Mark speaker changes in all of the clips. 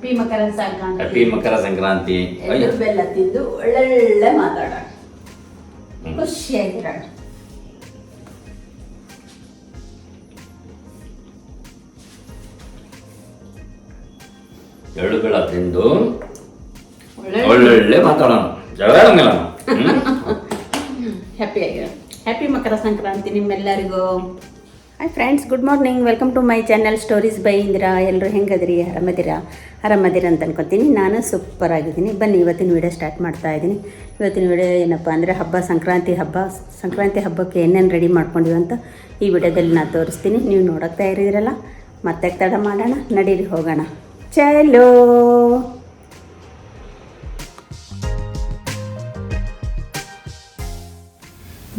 Speaker 1: Happy ಮಕರ Sankranti
Speaker 2: happy ಮಕರ ಸಂಕ್ರಾಂತಿ
Speaker 1: ಎಳ್ಳು ಬೆಲ್ಲ ತಿಂದು ಒಳ್ಳೊಳ್ಳೆ ಮಾತಾಡೋಣ. ಖುಷಿಯಾಗಿರೋಣ
Speaker 2: ಎಳ್ಳು ಬೆಳ ತಿಂದು
Speaker 1: ಒಳ್ಳೆ
Speaker 2: ಒಳ್ಳೊಳ್ಳೆ ಮಾತಾಡೋಣ ಜಗಳ
Speaker 1: ಹ್ಯಾಪಿ ಆಗಿರೋ ಹ್ಯಾಪಿ ಮಕರ ಸಂಕ್ರಾಂತಿ ನಿಮ್ಮೆಲ್ಲರಿಗೂ hi friends good morning welcome to my channel stories by Indira ಎಲ್ಲರೂ ಹೆಂಗದಿರಿ? ಆರಾಮದಿರಾ? ಆರಾಮದಿರ ಅಂತ ಅನ್ಕೊತೀನಿ. ನಾನು ಸೂಪರ್ ಆಗಿದ್ದೀನಿ. ಬನ್ನಿ, ಇವತ್ತಿನ ವಿಡಿಯೋ ಸ್ಟಾರ್ಟ್ ಮಾಡ್ತಾ ಇದ್ದೀನಿ. ಇವತ್ತಿನ ವಿಡಿಯೋ ಏನಪ್ಪ ಅಂದರೆ ಹಬ್ಬ, ಸಂಕ್ರಾಂತಿ ಹಬ್ಬ. ಸಂಕ್ರಾಂತಿ ಹಬ್ಬಕ್ಕೆ ಏನೇನು ರೆಡಿ ಮಾಡ್ಕೊಂಡಿವಿ ಅಂತ ಈ ವಿಡಿಯೋದಲ್ಲಿ ನಾನು ತೋರಿಸ್ತೀನಿ. ನೀವು ನೋಡೋಕ್ತಾ ಇರಿದಿರಲ್ಲ ಮತ್ತೆ ತಡ ಮಾಡೋಣ. ನಡೀರಿ, ಹೋಗೋಣ. ಚಲೋ!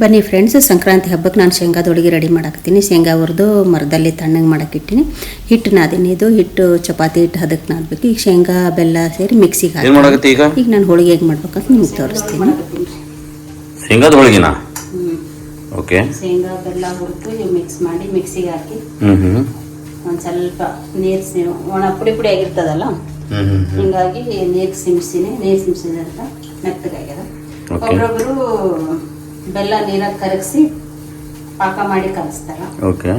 Speaker 1: ಬನ್ನಿ ಫ್ರೆಂಡ್ಸ್ ಸಂಕ್ರಾಂತಿ ಹಬ್ಬಕ್ಕೆ ನಾನು ಶೇಂಗಾದ ಹೋಳಿಗೆ ರೆಡಿ ಮಾಡಾಕತ್ತೀನಿ. ಶೇಂಗಾ ಹುರಿದು ಮರದಲ್ಲಿ ತಣ್ಣಗೆ ಮಾಡಕ್ಕಿಟ್ಟಿನಿ ಹಿಟ್ಟು ನಾದಿನಿ ಇದು. ಹಿಟ್ಟು ಚಪಾತಿ ಹಿಟ್ಟು ಹದಕ್ಕೆ ನಾದಬೇಕು. ಈಗ ಶೇಂಗಾ ಬೆಲ್ಲ ಸೇರಿ ಮಿಕ್ಸಿಗೆ
Speaker 2: ಏನ್
Speaker 1: ಹಾಕಿ
Speaker 2: ಮಾಡಕತ್ತಿ ಈಗ?
Speaker 1: ಈಗ ನಾನು ಹೋಳಿಗೆ ಹೇಗೆ ಮಾಡ್ಬೇಕಂತ ನಿಮ್ಗೆ ತೋರಿಸ್ತೀನಿ.
Speaker 2: ಶೇಂಗಾದ ಹೋಳಿಗೆನಾ? ಓಕೆ.
Speaker 1: ಶೇಂಗಾ ಬೆಲ್ಲ ಹುರಿದು ಮಿಕ್ಸ್ ಮಾಡಿ ಮಿಕ್ಸಿಗೆ ಹಾಕಿ.
Speaker 2: ಹ್ಮ್ ಹ್ಮ್
Speaker 1: ಒಂದು ಸ್ವಲ್ಪ ನೀರು ಒಣ ಪುಡಿ ಪುಡಿ ಆಗಿರ್ತದಲ್ಲ?
Speaker 2: ಹ್ಮ್ ಹ್ಮ್ ಹ್ಮ್.
Speaker 1: ಹಿಂಗಾಗಿ ನೀರು ಸಿಮ್ಸಿನಿ. ನೀರು ಸಿಮ್ಸಿದಂತ ಮೆತ್ತಗಾಗ್ಯದ.
Speaker 2: Okay.
Speaker 1: ಬೆಲ್ಲ ನೀರಾಗ ಕರಗಿಸಿ ಪಾಕ ಮಾಡಿ ಕಲಿಸ್ತಾರ.
Speaker 2: ಓಕೆ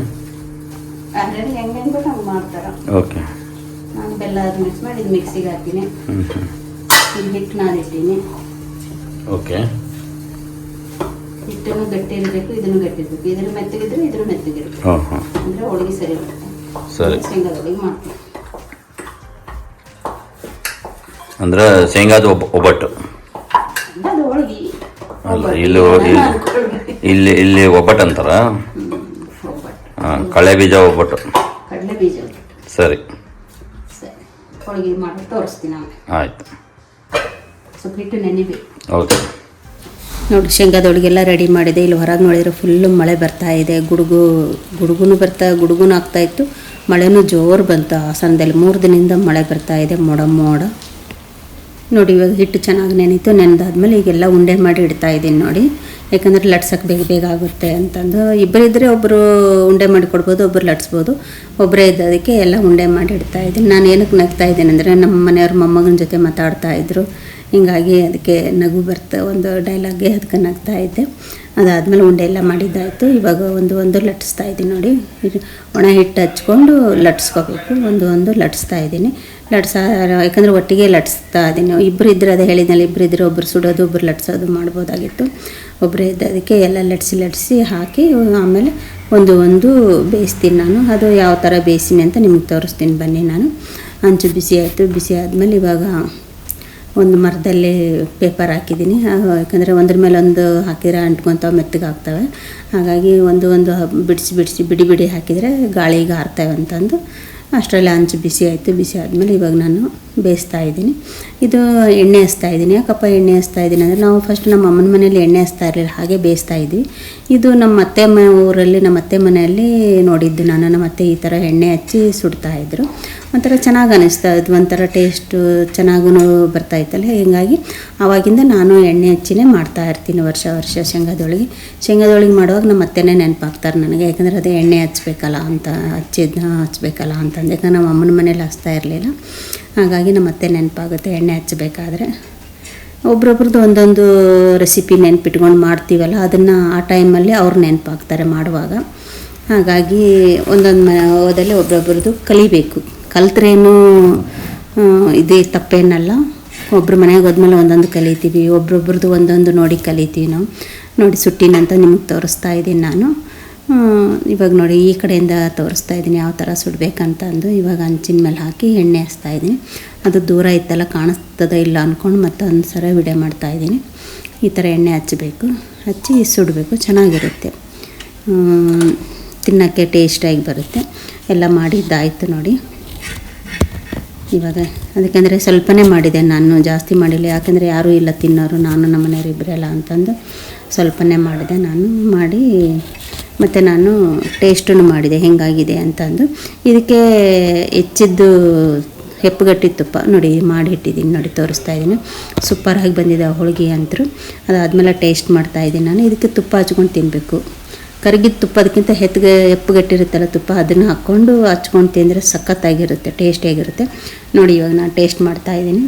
Speaker 1: ಆಲ್ರೆಡಿ ಹೆಂಗೆ ಹೆಂಗೆ ಹಂಗೆ ಮಾಡ್ತಾರ.
Speaker 2: ಓಕೆ
Speaker 1: ನಾನು ಬೆಲ್ಲ ಮಿಕ್ಸ್ ಮಾಡಿ ಇದು ಮಿಕ್ಸಿಗೆ ಹಾಕ್ತೀನಿ. ಇಲ್ಲಿ ಹಿಟ್ಟು ನಾದಿಟ್ಟಿನಿ
Speaker 2: ಓಕೆ
Speaker 1: ಹಿಟ್ಟನ್ನು ಗಟ್ಟಿ ಇರಬೇಕು ಇದನ್ನು ಗಟ್ಟಿ ಇರಬೇಕು. ಇದ್ರ ಮೆತ್ತಗಿದ್ರೆ ಇದ್ರ ಮೆತ್ತಗಿರಬೇಕು ಅಂದರೆ ಹೋಳಿಗೆ ಸರಿ ಬರುತ್ತೆ.
Speaker 2: ಸರಿ.
Speaker 1: ಶೇಂಗಾದ ಹೋಳಿಗೆ ಮಾಡ್ತೀನಿ.
Speaker 2: ಅಂದ್ರೆ ಶೇಂಗಾದ ಒಬ್ಬ ಒಬ್ಬಟ್ಟು. ಅಲ್ಲ ಇಲ್ಲಿ ಇಲ್ಲಿ ಇಲ್ಲಿ ಒಬ್ಬಟ್ಟು ಅಂತಾರ? ಹಾಂ ಕಳೆ ಬೀಜ ಒಬ್ಬಟ್ಟು.
Speaker 1: ಕಡಲೆ ಬೀಜ.
Speaker 2: ಸರಿ.
Speaker 1: ಸರಿ. ಹೋಳಿಗೆ ಮಾಡಿ ತೋರಿಸ್ತೀನಿ ಆಮೇಲೆ.
Speaker 2: ಆಯ್ತು.
Speaker 1: ಸ್ವಲ್ಪ ಹಿಟ್ಟು ನೆನಿಬೇಕು
Speaker 2: ಓಕೆ
Speaker 1: ನೋಡಿ ಶೇಂಗಾದೊಳಗೆಲ್ಲ ರೆಡಿ ಮಾಡಿದೆ. ಇಲ್ಲಿ ಹೊರಗೆ ನೋಡಿದ್ರೆ ಫುಲ್ಲು ಮಳೆ ಬರ್ತಾ ಇದೆ. ಗುಡುಗು ಗುಡುಗುನು ಬರ್ತಾ ಗುಡುಗುನು ಆಗ್ತಾ ಇತ್ತು. ಮಳೆನೂ ಜೋರು ಬಂತು. ಹಾಸನದಲ್ಲಿ ಮೂರು ದಿನದಿಂದ ಮಳೆ ಬರ್ತಾ ಇದೆ. ಮೋಡ ಮೋಡ. ನೋಡಿ, ಇವಾಗ ಹಿಟ್ಟು ಚೆನ್ನಾಗಿ ನೆನೀತು. ನೆನೆದಾದ್ಮೇಲೆ ಈಗೆಲ್ಲ ಉಂಡೆ ಮಾಡಿ ಇಡ್ತಾ ಇದ್ದೀನಿ ನೋಡಿ. ಯಾಕಂದರೆ ಲಟ್ಸಕ್ಕೆ ಬೇಗ ಬೇಗ ಆಗುತ್ತೆ ಅಂತಂದು. ಇಬ್ಬರಿದ್ದರೆ ಒಬ್ಬರು ಉಂಡೆ ಮಾಡಿ ಕೊಡ್ಬೋದು ಒಬ್ಬರು ಲಟ್ಸ್ಬೋದು. ಒಬ್ಬರೇ ಇದ್ದದಕ್ಕೆ ಎಲ್ಲ ಉಂಡೆ ಮಾಡಿ ಇಡ್ತಾ ಇದ್ದೀನಿ. ನಾನು ಏನಕ್ಕೆ ನಗ್ತಾ ಇದ್ದೀನಿ ಅಂದರೆ ನಮ್ಮ ಮನೆಯವ್ರ, ಮೊಮ್ಮಗನ ಜೊತೆ ಮಾತಾಡ್ತಾ ಇದ್ರು. ಹಿಂಗಾಗಿ ಅದಕ್ಕೆ ನಗು ಬರ್ತಾ ಒಂದು ಡೈಲಾಗ್ಗೆ ಅದಕ್ಕೆ ನಗ್ತಾ ಇದ್ದೆ. ಅದಾದಮೇಲೆ ಉಂಡೆ ಎಲ್ಲ ಮಾಡಿದ್ದಾಯಿತು. ಇವಾಗ ಒಂದು ಒಂದು ಲಟ್ಟಿಸ್ತಾ ಇದ್ದೀನಿ ನೋಡಿ. ಒಣ ಹಿಟ್ಟು ಹಚ್ಕೊಂಡು ಲಟ್ಸ್ಕೋಬೇಕು. ಒಂದು ಒಂದು ಲಟ್ಸ್ತಾ ಇದ್ದೀನಿ. ಲಟ್ಸ ಯಾಕಂದರೆ ಒಟ್ಟಿಗೆ ಲಟ್ಸ್ತಾ ಇದ್ದೀನಿ. ಇಬ್ಬರು ಇದ್ದರೆ ಅದು ಹೇಳಿದ್ನಲ್ಲ ಇಬ್ಬರು ಇದ್ದರೆ ಒಬ್ಬರು ಸುಡೋದು ಒಬ್ಬರು ಲಟ್ಸೋದು ಮಾಡ್ಬೋದಾಗಿತ್ತು. ಒಬ್ಬರೇ ಇದ್ದ ಅದಕ್ಕೆ ಎಲ್ಲ ಲಟ್ಸಿ ಲಟ್ಸಿ ಹಾಕಿ ಆಮೇಲೆ ಒಂದು ಒಂದು ಬೇಯಿಸ್ತೀನಿ ನಾನು. ಅದು ಯಾವ ಥರ ಬೇಯಿಸ್ತೀನಿ ಅಂತ ನಿಮ್ಗೆ ತೋರಿಸ್ತೀನಿ ಬನ್ನಿ ನಾನು. ಹಂಚು ಬಿಸಿ ಆಯಿತು. ಬಿಸಿ ಆದಮೇಲೆ ಇವಾಗ ಒಂದು ಮರದಲ್ಲಿ ಪೇಪರ್ ಹಾಕಿದ್ದೀನಿ. ಯಾಕಂದರೆ ಒಂದ್ರ ಮೇಲೆ ಒಂದು ಹಾಕಿದ್ರೆ ಅಂಟ್ಕೊತಾವೆ, ಮೆತ್ತಗೆ ಆಗ್ತವೆ. ಹಾಗಾಗಿ ಒಂದು ಒಂದು ಬಿಡಿಸಿ ಬಿಡಿಸಿ, ಬಿಡಿ ಬಿಡಿ ಹಾಕಿದರೆ ಗಾಳಿಗೆ ಹಾರ್ತವೆ ಅಂತಂದು. ಅಷ್ಟರಲ್ಲಿ ಹಂಚು ಬಿಸಿ ಆಯಿತು. ಬಿಸಿ ಆದಮೇಲೆ ಇವಾಗ ನಾನು ಬೇಯಿಸ್ತಾ ಇದ್ದೀನಿ. ಇದು ಎಣ್ಣೆ ಹಚ್ತಾ ಇದ್ದೀನಿ. ಯಾಕಪ್ಪ ಎಣ್ಣೆ ಹಚ್ತಾ ಇದ್ದೀನಿ ಅಂದರೆ ನಾವು ಫಸ್ಟ್ ನಮ್ಮ ಅಮ್ಮನ ಮನೇಲಿ ಎಣ್ಣೆ ಹಚ್ತಾ ಇರಲಿಲ್ಲ, ಹಾಗೆ ಬೇಯಿಸ್ತಾ ಇದ್ವಿ. ಇದು ನಮ್ಮ ಅತ್ತೆ ಮ ಊರಲ್ಲಿ ನಮ್ಮ ಅತ್ತೆ ಮನೆಯಲ್ಲಿ ನೋಡಿದ್ದು ನಾನು. ನಮ್ಮ ಅತ್ತೆ ಈ ಥರ ಎಣ್ಣೆ ಹಚ್ಚಿ ಸುಡ್ತಾ ಇದ್ದರು ಒಂಥರ ಚೆನ್ನಾಗಿ ಅನ್ನಿಸ್ತಾ ಇದ್ವು, ಒಂಥರ ಟೇಸ್ಟು ಚೆನ್ನಾಗೂ ಬರ್ತಾ ಇತ್ತಲ್ಲ. ಹೀಗಾಗಿ ಆವಾಗಿಂದ ನಾನು ಎಣ್ಣೆ ಹಚ್ಚಿನೇ ಮಾಡ್ತಾ ಇರ್ತೀನಿ ವರ್ಷ ವರ್ಷ ಶೇಂಗಾದೊಳಗೆ. ಶೇಂಗಾದೊಳಗೆ ಮಾಡುವಾಗ ನಮ್ಮ ಅತ್ತೆನೇ ನೆನಪಾಗ್ತಾರೆ ನನಗೆ, ಯಾಕಂದರೆ ಅದೇ ಎಣ್ಣೆ ಹಚ್ಬೇಕಲ್ಲ ಅಂತ, ಹಚ್ಚಿದ್ನ ಹಚ್ಬೇಕಲ್ಲ ಅಂತಂದು. ಯಾಕಂದ್ರೆ ನಮ್ಮ ಅಮ್ಮನ ಮನೇಲಿ ಹಚ್ತಾ ಇರಲಿಲ್ಲ. ಹಾಗಾಗಿ ನಮ್ಮ ಅತ್ತೆ ನೆನಪಾಗುತ್ತೆ, ಎಣ್ಣೆ ಹಚ್ಚಬೇಕಾದ್ರೆ. ಒಬ್ರೊಬ್ರದ್ದು ಒಂದೊಂದು ರೆಸಿಪಿ ನೆನ್ಪಿಟ್ಕೊಂಡು ಮಾಡ್ತೀವಲ್ಲ, ಅದನ್ನು ಆ ಟೈಮಲ್ಲಿ ಅವ್ರು ನೆನಪಾಗ್ತಾರೆ ಮಾಡುವಾಗ. ಹಾಗಾಗಿ ಒಂದೊಂದು ಮ ಹೋದಲ್ಲಿ ಒಬ್ರೊಬ್ರದ್ದು ಕಲಿಬೇಕು. ಕಲ್ತ್ರೇನು ಇದೇ ತಪ್ಪೇನಲ್ಲ. ಒಬ್ರು ಮನೆಗೆ ಹೋದ್ಮೇಲೆ ಒಂದೊಂದು ಕಲಿತೀವಿ, ಒಬ್ರೊಬ್ರದ್ದು ಒಂದೊಂದು ನೋಡಿ ಕಲಿತೀವಿ ನಾವು. ನೋಡಿ ಸುಟ್ಟಿನಂತ ನಿಮಗೆ ತೋರಿಸ್ತಾ ಇದ್ದೀನಿ ನಾನು. ಇವಾಗ ನೋಡಿ ಈ ಕಡೆಯಿಂದ ತೋರಿಸ್ತಾ ಇದ್ದೀನಿ ಯಾವ ಥರ ಸುಡಬೇಕಂತ ಅಂದು ಇವಾಗ ಹಂಚಿನ ಮೇಲೆ ಹಾಕಿ ಎಣ್ಣೆ ಹಚ್ತಾ ಇದ್ದೀನಿ. ಅದು ದೂರ ಇತ್ತಲ್ಲ, ಕಾಣಿಸ್ತದ ಇಲ್ಲ ಅಂದ್ಕೊಂಡು ಮತ್ತೊಂದು ಸರ ವಿಡಿಯೋ ಮಾಡ್ತಾ ಇದ್ದೀನಿ. ಈ ಥರ ಎಣ್ಣೆ ಹಚ್ಚಬೇಕು. ಹಚ್ಚಿ ಸುಡಬೇಕು, ಚೆನ್ನಾಗಿರುತ್ತೆ. ತಿನ್ನೋಕ್ಕೆ ಟೇಸ್ಟಾಗಿ ಬರುತ್ತೆ. ಎಲ್ಲ ಮಾಡಿದ್ದಾಯಿತು ನೋಡಿ. ಇವಾಗ ಅದಕ್ಕೆಂದರೆ ಸ್ವಲ್ಪನೇ ಮಾಡಿದೆ ನಾನು, ಜಾಸ್ತಿ ಮಾಡಿಲ್ಲ. ಯಾಕೆಂದರೆ ಯಾರೂ ಇಲ್ಲ ತಿನ್ನೋರು, ನಾನು ನಮ್ಮ ಮನೆಯವ್ರು ಇಬ್ಬರೆಲ್ಲ ಅಂತಂದು ಸ್ವಲ್ಪನೇ ಮಾಡಿದೆ ನಾನು. ಮಾಡಿ ಮತ್ತು ನಾನು ಟೇಸ್ಟನ್ನು ಮಾಡಿದೆ, ಹೆಂಗಾಗಿದೆ ಅಂತಂದು. ಇದಕ್ಕೆ ಹೆಚ್ಚಿದ್ದು ಹೆಪ್ಪುಗಟ್ಟಿ ತುಪ್ಪ ನೋಡಿ ಮಾಡಿ ಇಟ್ಟಿದ್ದೀನಿ ನೋಡಿ, ತೋರಿಸ್ತಾ ಇದ್ದೀನಿ. ಸೂಪರಾಗಿ ಬಂದಿದೆ ಹೋಳಿಗೆ ಅಂತರು ಅದಾದಮೇಲೆ ಟೇಸ್ಟ್ ಮಾಡ್ತಾ ಇದ್ದೀನಿ ನಾನು. ಇದಕ್ಕೆ ತುಪ್ಪ ಹಚ್ಕೊಂಡು ತಿನ್ನಬೇಕು ಕರಗಿದ ತುಪ್ಪ, ಅದಕ್ಕಿಂತ ಹೆತ್ಗೆ ಹೆಪ್ಪುಗಟ್ಟಿರುತ್ತಲ್ಲ ತುಪ್ಪ, ಅದನ್ನು ಹಾಕ್ಕೊಂಡು ಹಚ್ಕೊಂಡು ತಿಂದರೆ ಸಖತ್ತಾಗಿರುತ್ತೆ ಟೇಸ್ಟಿಯಾಗಿರುತ್ತೆ ನೋಡಿ, ಇವಾಗ ನಾನು ಟೇಸ್ಟ್ ಮಾಡ್ತಾ ಇದ್ದೀನಿ.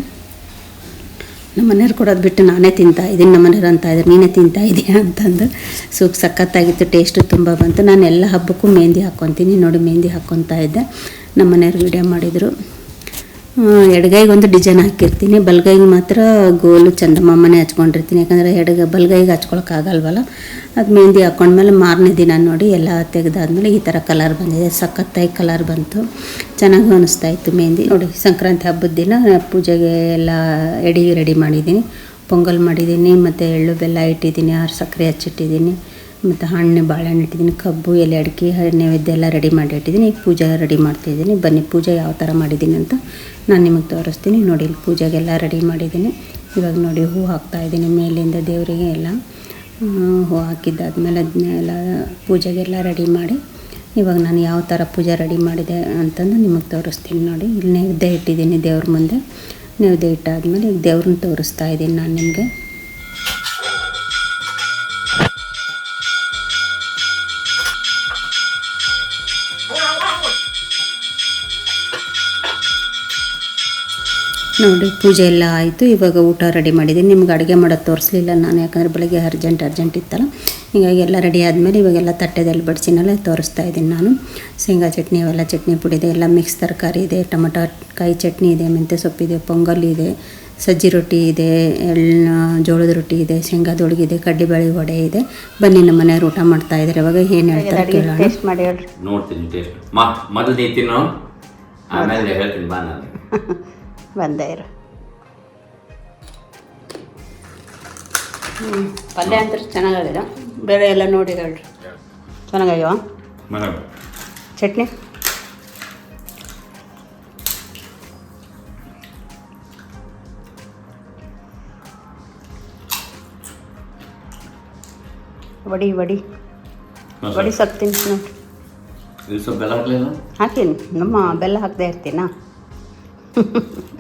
Speaker 1: ನಮ್ಮ ಮನೆಯವ್ರು ಕೊಡೋದು ಬಿಟ್ಟು ನಾನೇ ತಿಂತಾ ಇದ್ದೀನಿ ನಮ್ಮ ಮನೆಯವ್ರು ಅಂತ ಇದ್ದಾರೆ, ನೀನೇ ತಿಂತಾ ಇದೆಯಾ ಅಂತಂದು ಸೂಪ್ ಸಖತ್ತಾಗಿತ್ತು ಟೇಸ್ಟು ತುಂಬ ಬಂತು. ನಾನು ಎಲ್ಲ ಹಬ್ಬಕ್ಕೂ ಮೆಹಂದಿ ಹಾಕ್ಕೊತೀನಿ. ನೋಡಿ, ಮೆಹಂದಿ ಹಾಕ್ಕೊತಾ ಇದ್ದೆ. ನಮ್ಮ ಮನೆಯವ್ರು ವಿಡಿಯೋ ಮಾಡಿದರು. ಎಡಗೈಗೆ ಒಂದು ಡಿಸೈನ್ ಹಾಕಿರ್ತೀನಿ. ಬಲಗೈಗೆ ಮಾತ್ರ ಗೋಲು ಚಂದಮಾಮನೇ ಹಚ್ಕೊಂಡಿರ್ತೀನಿ. ಯಾಕಂದರೆ ಎಡಗ, ಬಲಗೈಗೆ ಹಚ್ಕೊಳಕ್ಕಾಗಲ್ವಲ್ಲ? ಅದು ಮೆಹಂದಿ ಹಾಕ್ಕೊಂಡ್ಮೇಲೆ ಮಾರನೇ ದಿನ ನೋಡಿ ಎಲ್ಲ ತೆಗೆದಾದ್ಮೇಲೆ ಈ ಥರ ಕಲರ್ ಬಂದಿದೆ. ಸಖತ್ತಾಗಿ ಕಲರ್ ಬಂತು. ಚೆನ್ನಾಗಿ ಅನಿಸ್ತಾ ಇತ್ತು ಮೆಹಂದಿ. ನೋಡಿ, ಸಂಕ್ರಾಂತಿ ಹಬ್ಬದ ದಿನ ಪೂಜೆಗೆ ಎಲ್ಲ ಎಡಿ ರೆಡಿ ಮಾಡಿದ್ದೀನಿ. ಪೊಂಗಲ್ ಮಾಡಿದ್ದೀನಿ, ಮತ್ತು ಎಳ್ಳು ಬೆಲ್ಲ ಇಟ್ಟಿದ್ದೀನಿ, ಆರು ಸಕ್ಕರೆ ಹಚ್ಚಿಟ್ಟಿದ್ದೀನಿ. ಮತ್ತು ಹಣ್ಣು, ಬಾಳೆಹಣ್ಣು ಇಟ್ಟಿದ್ದೀನಿ, ಕಬ್ಬು, ಎಲೆ ಅಡಿಕೆ ನೈವೇದ್ಯ ಎಲ್ಲ ರೆಡಿ ಮಾಡಿ ಇಟ್ಟಿದ್ದೀನಿ. ಈಗ ಪೂಜೆ ರೆಡಿ ಮಾಡ್ತಾಯಿದ್ದೀನಿ ಬನ್ನಿ, ಪೂಜೆ ಯಾವ ಥರ ಮಾಡಿದ್ದೀನಿ ಅಂತ ನಾನು ನಿಮಗೆ ತೋರಿಸ್ತೀನಿ. ನೋಡಿ, ಇಲ್ಲಿ ಪೂಜೆಗೆಲ್ಲ ರೆಡಿ ಮಾಡಿದ್ದೀನಿ. ಇವಾಗ ನೋಡಿ, ಹೂ ಹಾಕ್ತಾಯಿದ್ದೀನಿ ಮೇಲಿಂದ ದೇವರಿಗೆ ಎಲ್ಲ. ಹೂ ಹಾಕಿದ್ದಾದ್ಮೇಲೆ ಅದನ್ನೆಲ್ಲ ಪೂಜೆಗೆಲ್ಲ ರೆಡಿ ಮಾಡಿ, ಇವಾಗ ನಾನು ಯಾವ ಥರ ಪೂಜೆ ರೆಡಿ ಮಾಡಿದೆ ಅಂತಂದು ನಿಮಗೆ ತೋರಿಸ್ತೀನಿ. ನೋಡಿ, ಇಲ್ಲಿ ನೈವೇದ್ಯ ಇಟ್ಟಿದ್ದೀನಿ ದೇವ್ರ ಮುಂದೆ. ನೈವೇದ್ಯ ಇಟ್ಟಾದ್ಮೇಲೆ ಈಗ ದೇವ್ರನ್ನ ತೋರಿಸ್ತಾ ಇದ್ದೀನಿ ನಾನು ನಿಮಗೆ. ನೋಡಿ ಪೂಜೆ ಎಲ್ಲ ಆಯಿತು. ಇವಾಗ ಊಟ ರೆಡಿ ಮಾಡಿದ್ದೀನಿ. ನಿಮ್ಗೆ ಅಡುಗೆ ಮಾಡೋದು ತೋರಿಸ್ಲಿಲ್ಲ ನಾನು ಯಾಕಂದರೆ ಬೆಳಗ್ಗೆ ಅರ್ಜೆಂಟ್ ಅರ್ಜೆಂಟ್ ಇತ್ತಲ್ಲ. ಹೀಗಾಗಿ ಎಲ್ಲ ರೆಡಿ ಆದಮೇಲೆ ಇವಾಗೆಲ್ಲ ತಟ್ಟೆದಲ್ಲಿ ಬಡಿಸಿನಲ್ಲೇ ತೋರಿಸ್ತಾ ಇದ್ದೀನಿ ನಾನು. ಶೇಂಗಾ ಚಟ್ನಿ ಅವೆಲ್ಲ ಚಟ್ನಿ ಪುಡಿ ಇದೆ. ಎಲ್ಲ ಮಿಕ್ಸ್ ತರಕಾರಿ ಇದೆ. ಟೊಮಟೊ ಕಾಯಿ ಚಟ್ನಿ ಇದೆ ಮೆಂತ್ಯ ಸೊಪ್ಪಿದೆ ಪೊಂಗಲ್ ಇದೆ ಸಜ್ಜಿ ರೊಟ್ಟಿ ಇದೆ ಎಳ್ಳ ಜೋಳದ ರೊಟ್ಟಿ ಇದೆ ಶೇಂಗಾದ ಕಡ್ಡಿ ಕಡ್ಲೆಬೇಳೆ ವಡೆ ಇದೆ. ಬನ್ನಿ ನಮ್ಮ ಮನೆಯವ್ರು ಊಟ ಮಾಡ್ತಾ ಇದ್ದಾರೆ. ಇವಾಗ ಏನು ಹೇಳ್ತಾರೆ ಕೇಳೋಣ. ಟೇಸ್ಟ್ ಮಾಡಿ ಹೇಳ್ರಿ.
Speaker 2: ನೋಡ್ತೀನಿ ಟೇಸ್ಟ್ ಮಾ ಮೊದಲು ನೀ ತಿನ್ನು. ಆಮೇಲೆ ಹೇಳ್ತೀನಿ ಬಾ ನಾನು.
Speaker 1: ಬಂದೇ ಇರು ಹ್ಞೂ ಪಲ್ಯ ಅಂತ ಚೆನ್ನಾಗಿದೆ ಬೇರೆ ಎಲ್ಲ ನೋಡಿ ಹೇಳ್ರಿ. ಚೆನ್ನಾಗಾಗ್ಯವ? ಚಟ್ನಿ? ವಡಿ ವಡಿ. ವಡಿ ಸೊಪ್ಪು ತಿನ್ಸಿ ಹಾಕೀನಿ. ನಮ್ಮ ಬೆಲ್ಲ ಹಾಕದೇ ಇರ್ತೀನಾ?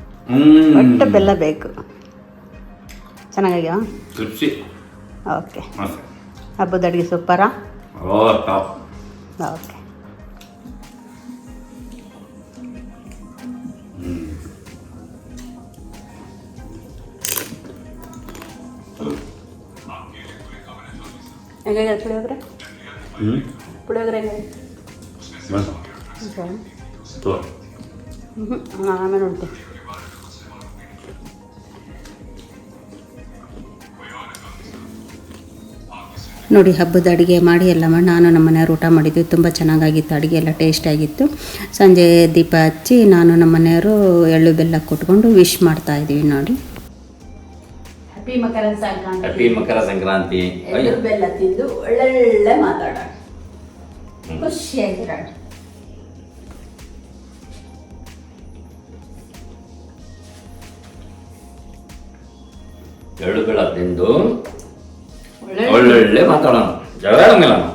Speaker 1: ಒಟ್ಟು ಬೆಲ್ಲ ಬೇಕು. ಚೆನ್ನಾಗಿದೆಯಾ?
Speaker 2: ತೃಪ್ತಿ
Speaker 1: ಓಕೆ. ಹಬ್ಬದ ಅಡುಗೆ ಸೂಪರಾ ಓಕೆ. ಹೆಂಗಾಗಿದೆ ಪುಳಿಯೋಗರೆ? ಪುಳಿಯೋಗರೆ ಹೆಂಗಾಗಿದೆ? ಆಮೇಲೆ ನೋಡ್ತೀನಿ. ನೋಡಿ ಹಬ್ಬದ ಅಡುಗೆ ಮಾಡಿ ಎಲ್ಲ ಮಾಡಿ ನಾನು ನಮ್ಮ ಮನೆಯವ್ರು ಊಟ ಮಾಡಿದ್ವಿ. ತುಂಬ ಚೆನ್ನಾಗಾಗಿತ್ತು ಅಡುಗೆ ಎಲ್ಲ ಟೇಸ್ಟ್ ಆಗಿತ್ತು. ಸಂಜೆ ದೀಪ ಹಚ್ಚಿ ನಾನು ನಮ್ಮ ಮನೆಯವರು ಎಳ್ಳು ಬೆಲ್ಲ ಕೊಟ್ಕೊಂಡು ವಿಶ್ ಮಾಡ್ತಾ ಇದ್ದೀವಿ ನೋಡಿ. Happy Makara
Speaker 2: happy Makara Sankranti.
Speaker 1: ಎಳ್ಳು ಬೆಲ್ಲ ತಿಂದು ಒಳ್ಳೊಳ್ಳೆ ಮಾತಾಡೋಣ. ಖುಷಿಯಾಗಿರೋಣ
Speaker 2: ಎಳ್ಳು ಬೆಳ ತಿಂದು ಒಳ್ಳೊಳ್ಳೆ ಮಾತಾಡೋಣ ಜಗಳ ಆಡಂಗಿಲ್ಲ ನಾವು.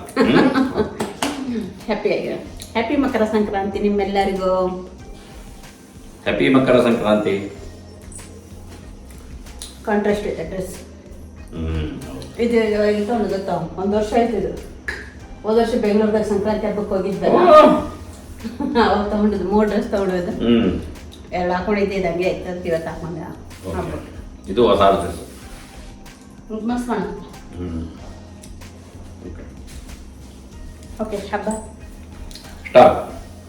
Speaker 1: ಹ್ಯಾಪಿ ಆಗಿರೋ ಹ್ಯಾಪಿ ಮಕರ ಸಂಕ್ರಾಂತಿ ನಿಮ್ಮೆಲ್ಲರಿಗೂ.
Speaker 2: ಹ್ಯಾಪಿ ಮಕರ ಸಂಕ್ರಾಂತಿ.
Speaker 1: ಕಾಂಟ್ರಾಸ್ಟ್ ಇದೆ ಡ್ರೆಸ್ ಇದು ಒಂದು ಗೊತ್ತಾ? ಒಂದು ವರ್ಷ ಆಯ್ತು ಇದು. ಹೋದ ವರ್ಷ ಬೆಂಗಳೂರದಾಗ ಸಂಕ್ರಾಂತಿ ಹಬ್ಬಕ್ಕೆ ಹೋಗಿದ್ದೆ ಅವಾಗ ತಗೊಂಡಿದ್ದು ಮೂರು ಡ್ರೆಸ್ ತಗೊಂಡಿದ್ದು. ಎಲ್ಲ ಹಾಕೊಂಡಿದ್ದೆ ಇದಂಗೆ ಆಯ್ತು ಇವತ್ತು ಹಾಕೊಂಡೆ.
Speaker 2: ಇದು ಹೊಸ ಡ್ರೆಸ್
Speaker 1: ಮಸ್ತ್ ಮಾಡ
Speaker 2: ಹ್ಮ್
Speaker 1: ಓಕೆ ಹಬ್ಬ.
Speaker 2: ಸ್ಟಾರ್ಟ್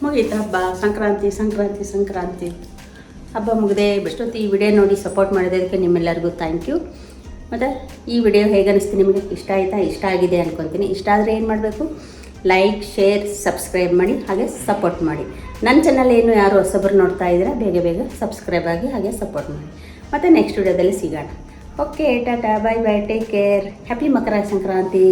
Speaker 1: ಮುಗೀತು ಹಬ್ಬ. ಸಂಕ್ರಾಂತಿ ಸಂಕ್ರಾಂತಿ ಸಂಕ್ರಾಂತಿ. ಹಬ್ಬ ಮುಗಿದೆ ಎಷ್ಟೊತ್ತು ಈ ವಿಡಿಯೋ ನೋಡಿ ಸಪೋರ್ಟ್ ಮಾಡಿದ್ದಕ್ಕೆ ನಿಮ್ಮೆಲ್ಲರಿಗೂ ಥ್ಯಾಂಕ್ ಯು ಮತ್ತು ಈ ವಿಡಿಯೋ ಹೇಗೆ ಅನಿಸ್ತು ನಿಮಗೆ? ಇಷ್ಟ ಆಯಿತಾ? ಇಷ್ಟ ಆಗಿದೆ ಅನ್ಕೊತೀನಿ. ಇಷ್ಟ ಆದರೆ ಏನು ಮಾಡಬೇಕು? ಲೈಕ್ ಶೇರ್ ಸಬ್ಸ್ಕ್ರೈಬ್ ಮಾಡಿ ಹಾಗೆ ಸಪೋರ್ಟ್ ಮಾಡಿ. ನನ್ನ ಚಾನಲ್ ಏನು ಯಾರು ಹೊಸಬರು ನೋಡ್ತಾ ಇದ್ದೀರಾ ಬೇಗ ಬೇಗ ಸಬ್ಸ್ಕ್ರೈಬ್ ಆಗಿ ಹಾಗೆ ಸಪೋರ್ಟ್ ಮಾಡಿ. ಮತ್ತು ನೆಕ್ಸ್ಟ್ ವಿಡಿಯೋದಲ್ಲಿ ಸಿಗೋಣ. Okay tata bye bye take care happy Makara Sankranti